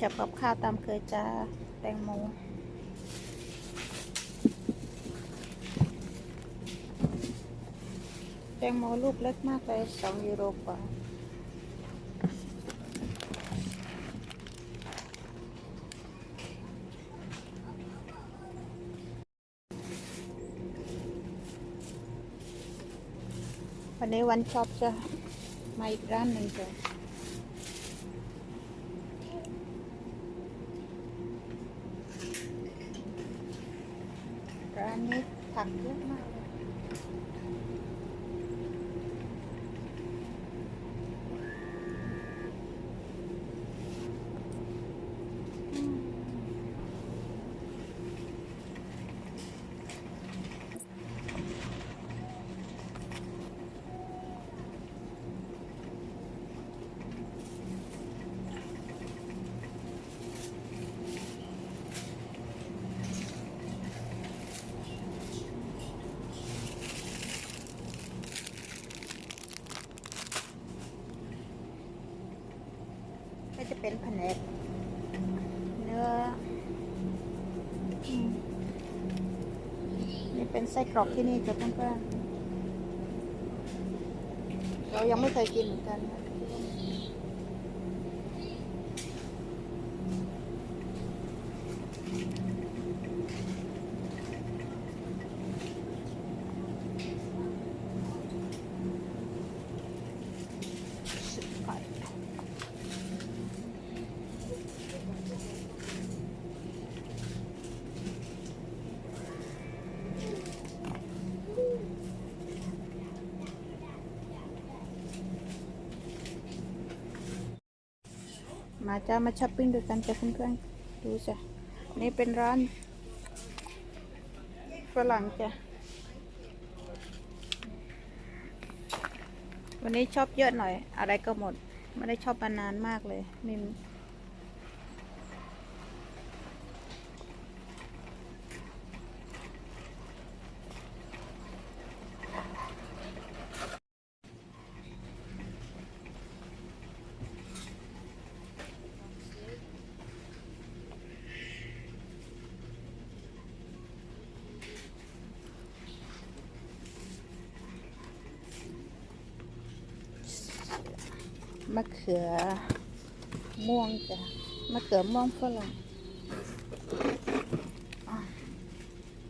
จับกับข้าวตามเคยจะแตงโมแตงโมลูกเล็กมากเลยสองยูโรกว่าวันนี้วันช็อปจะมาอีกร้านหนึ่งจ้ะร้านนี้ผักเยอะมากเลยอืมก็จะ เป็นแผนกเนื้อนี่เป็นไส้กรอกที่นี่จ้ะเพื่อนๆเรายังไม่เคยกินเหมือนกันนะสิบไก่ มาจ้ามาช้อปปิ้งด้วยกันจ้ะเพื่อนๆดูจ้ะนี่เป็นร้านฝรั่งจ้ะวันนี้ชอบเยอะหน่อย อะไรก็หมด ไม่ได้ชอบมานานมากเลยมี มะเขือม่วงจ้ะมะเขือม่วงฝรั่ง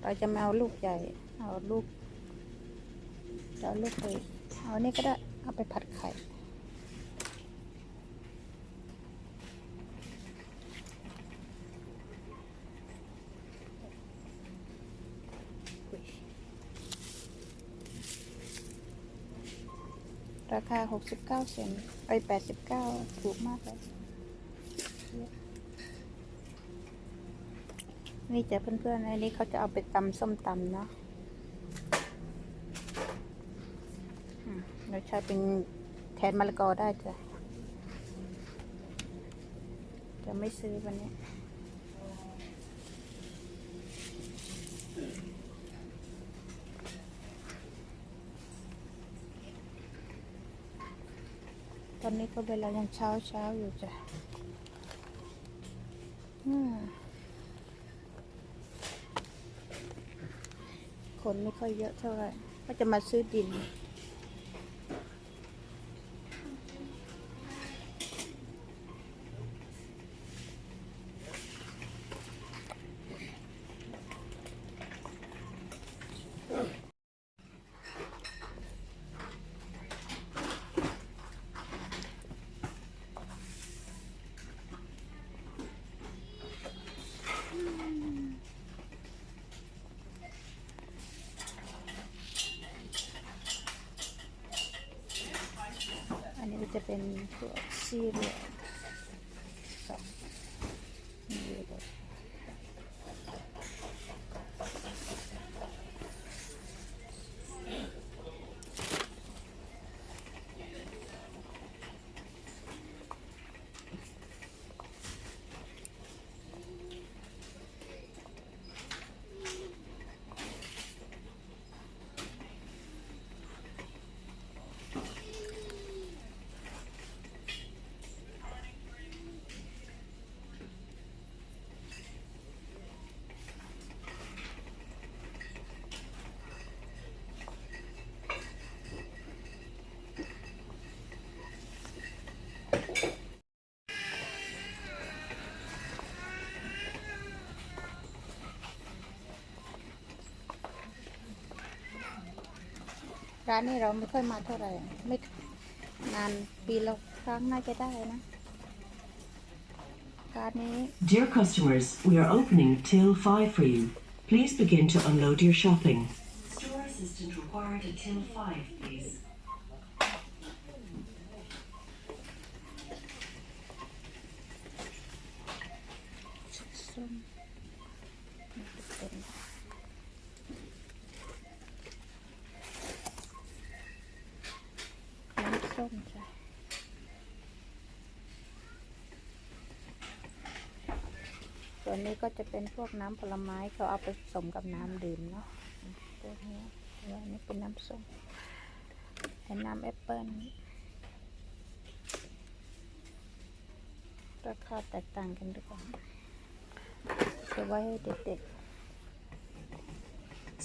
เราจะมาเอาลูกใหญ่ เอาลูกเอาลูกไปเอาอันนี้ก็ได้ เอาไปผัดไข่ ราคา 69 เซนไป89 ถูกมากเลย นี่จะเพื่อนๆอันนี้เขาจะเอาไปตำส้มตำเนาะเราใช้เป็นแทนมะละกอได้จ้ะ จะไม่ซื้อวันนี้ อนนี้ก็เวลายังเช้าเช้าอยู่จ้ะคนไม่ค่อยเยอะเท่าไหร่ก็จะมาซื้อดิน เป็นพวกซีเรียล ร้านนี้เราไม่ค่อยมาเท่าไหร่ ไม่นานปีละครั้งน่าจะได้นะร้านนี้ Dear customers, we are opening till 5 for you. Please begin to unload your shopping. Store assistant required at till 5, please. ส้มนี่จะเป็นน้ำส้มจ้ะส่วนนี้ ก็จะเป็นพวกน้ำผลไม้เขาเอาไปผสมกับน้ำดื่มเนาะตัวนี้แล้วอันนี้เป็นน้ำส้มเป็นน้ำแอปเปิ้ลราคาแตกต่างกันด้วยกันจะไว้ให้เด็ก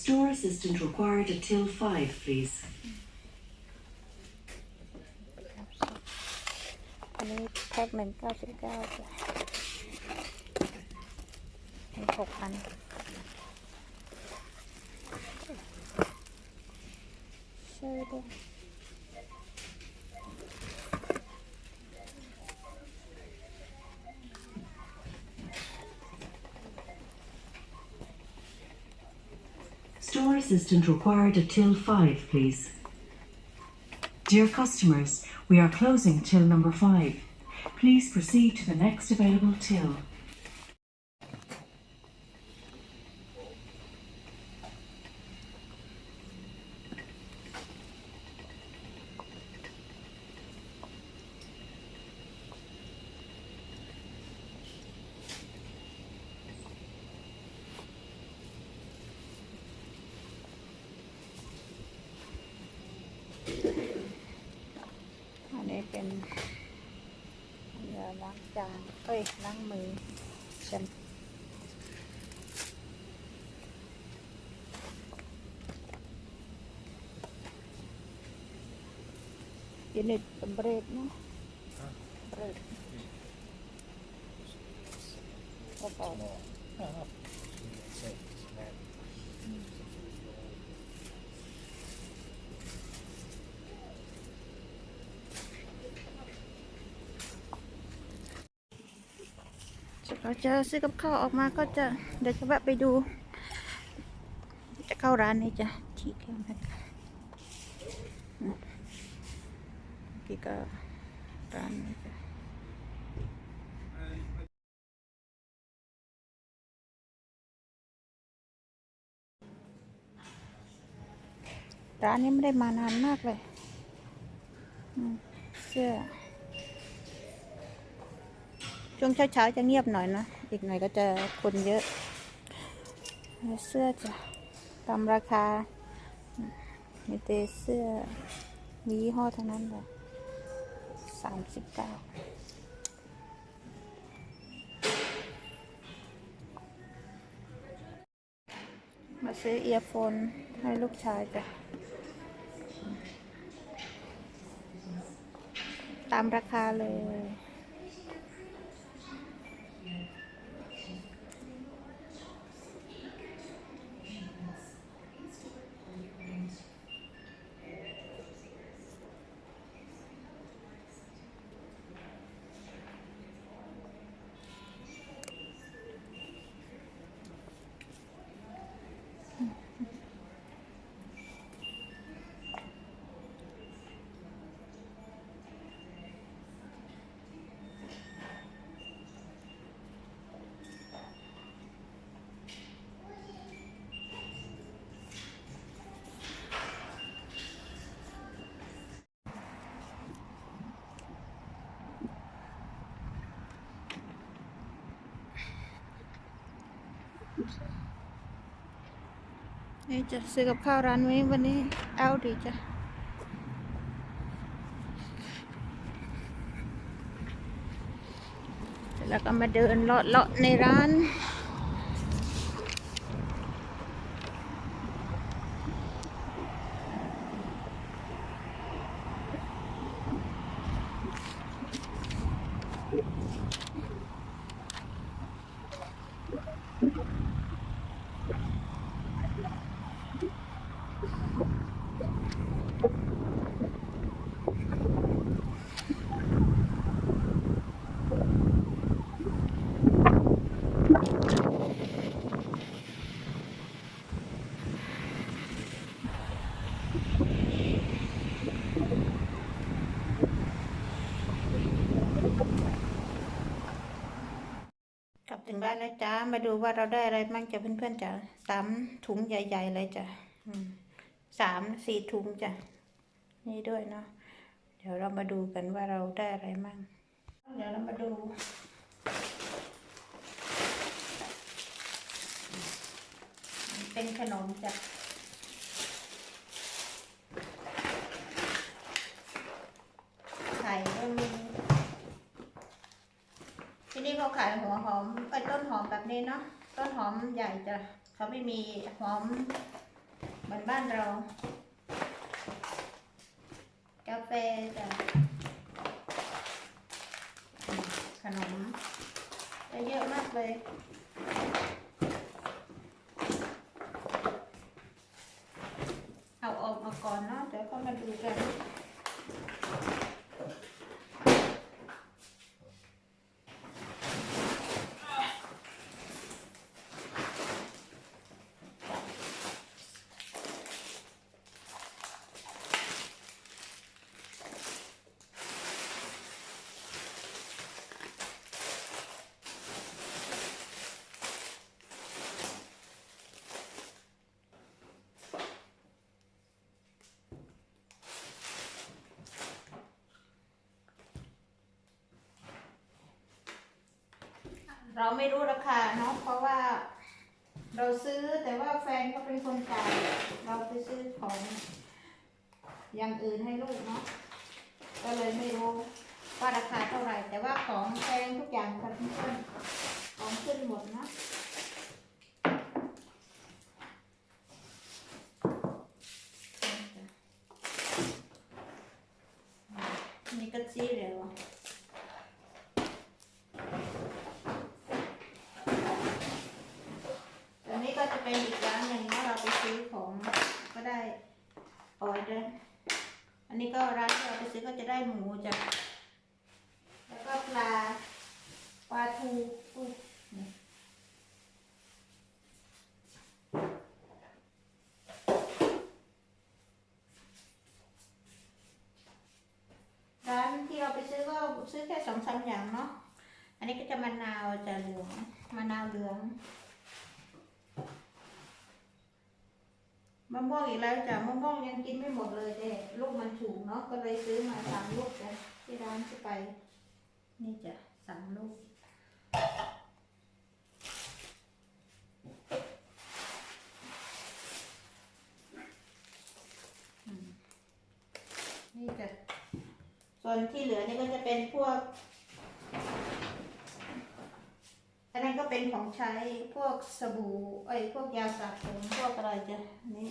Store assistant required at till 5, please. ๆครับอันนี้แพ็คหนึ่งเก้าสิบเก้าจ้ะ มีหกพันใช่ด้วย Store assistant required at till 5, please. Dear customers, we are closing till number 5. Please proceed to the next available till. จาน เอ้ยล้างมือแชมพูยูนิตเป็นเบรดเนาะเบรดก็ต่อเรา จะซื้อกับข้าวออกมาก็จะเดี๋ยวจะแวะไปดู จะเข้าร้านนี้จ้ะที่แก้วนะคะอืมเมื่อกี้ก็ร้านนี้จ้ะร้านนี้ไม่ได้มานานมากเลยอืมเสื้อ ช่วงเช้าๆจะเงียบหน่อยนะ อีกหน่อยก็จะคนเยอะ เสื้อจะตามราคาอืมมีแต่เสื้อมียี่ห้อทั้งนั้นเลยสามสิบเก้ามาซื้อเอียร์โฟนให้ลูกชายจ้ะ ตามราคาเลย นี่จะซื้อกับข้าวร้านนี้วันนี้เอาดีจ้ะแล้วก็มาเดินเลาะเลาะในร้าน นแล้วจ้ามาดูว่าเราได้อะไรบ้างจ้ะเพื่อนๆจ้ะสามถุงใหญ่ๆเลยจ้ะสามสี่ถุงจ้ะ นี่ด้วยเนาะ เดี๋ยวเรามาดูกันว่าเราได้อะไรบ้างเดี๋ยวเรามาดูเป็นขนมจ้ะ ไข่ก็มี ที่นี่เขาขายหัวหอมเอ้ยต้นหอมแบบ นี้เนาะต้นหอมใหญ่จ้ะเขาไม่มีหอมเหมือนบ้านเรา กาแฟจ้ะขนมจะเยอะมากเลย เอาออกมาก่อนเนาะ เดี๋ยวก็มาดูกัน เราไม่รู้ราคาเนาะเพราะว่า เราซื้อแต่ว่าแฟนเขาเป็นคนจ่ายเราไปซื้อของอย่างอื่นให้ลูกเนาะก็เลยไม่รู้ว่าราคาเท่าไหร่ แต่ว่าของแพงทุกอย่างค่ะเพื่อนของขึ้นหมดนะนี่ก็ซีเร็ว อันนี้ก็จะเป็นอีกร้านหนึ่งเนาะเราไปซื้อของก็ได้ออเดอร์อันนี้ก็ร้านที่เราไปซื้อก็ จะได้หมูจ้ะแล้วก็ปลาปลาทูอุ๊ยนี่ร้านที่เราไปซื้อก็ซื้อแค่สองสามอย่างเนาะ อันนี้ก็จะมะนาวจะเหลือง มะนาวเหลือง มะม่วงอีกแล้วจ้ะมะม่วงยังกินไม่หมดเลยเด็ลูกมันถูกเนาะก็เลยซื้อมาสามลูกจ้ะที่ร้านที่ไป นี่จ้ะสามลูกอืมนี่จ้ะส่วนที่เหลือนี่ก็จะเป็นพวก อันนั้นก็เป็นของใช้พวกสบู่เอ้พวกยาสระผมพวกอะไรจะนี่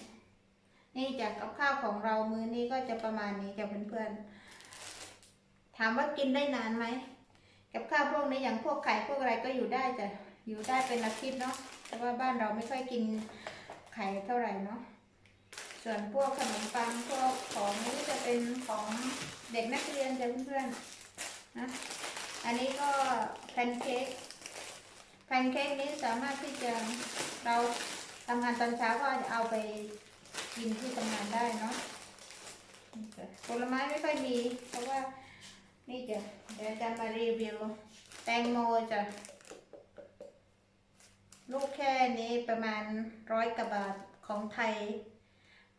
นี่จากกับข้าวของเรามือนี้ก็จะประมาณนี้จ้ะเพื่อนๆถามว่ากินได้นานไหมกับข้าวพวกนี้อย่างพวกไข่พวกอะไรก็อยู่ได้จ้ะอยู่ได้เป็นอาทิตย์เนาะแต่ว่าบ้านเราไม่ค่อยกินไข่เท่าไหร่เนาะส่วนพวกขนมปังพวกของนี้จะเป็นของเด็กนักเรียนจ้ะเพื่อนๆนะอันนี้ก็แพนเค้ก แพนเค้กนี้สามารถที่จะเราทำงานตอนเช้าก็เอาไปกินที่ทำงานได้เนาะผลไม้ไม่ค่อยมีเพราะว่านี่จะเดี๋ยวจะมารีวิวแตงโมจะลูกแค่นี้ประมาณร้อยกว่าบาทของไทย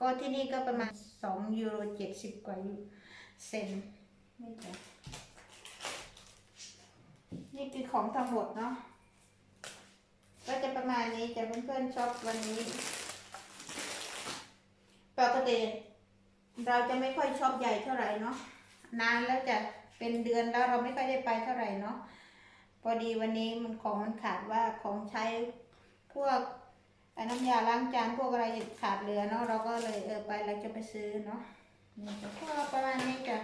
ก็ที่นี่ก็ประมาณสองยูโรเจ็ดสิบกว่ายูเซนนี่จ้ะนี่คือของทั้งหมดเนาะ ก็จะประมาณนี้จะเพื่อนๆชอบวันนี้ ปกติเราจะไม่ค่อยชอบใหญ่เท่าไหร่เนาะนานแล้วจะเป็นเดือนแล้วเราไม่ค่อยได้ไปเท่าไหร่เนาะพอดีวันนี้มันของมันขาดว่าของใช้พวกน้ำยาล้างจานพวกอะไรขาดเหลือเนาะเราก็เลยเออไปเราจะไปซื้อเนาะนี่จะพวกประมาณนี้จ้ะ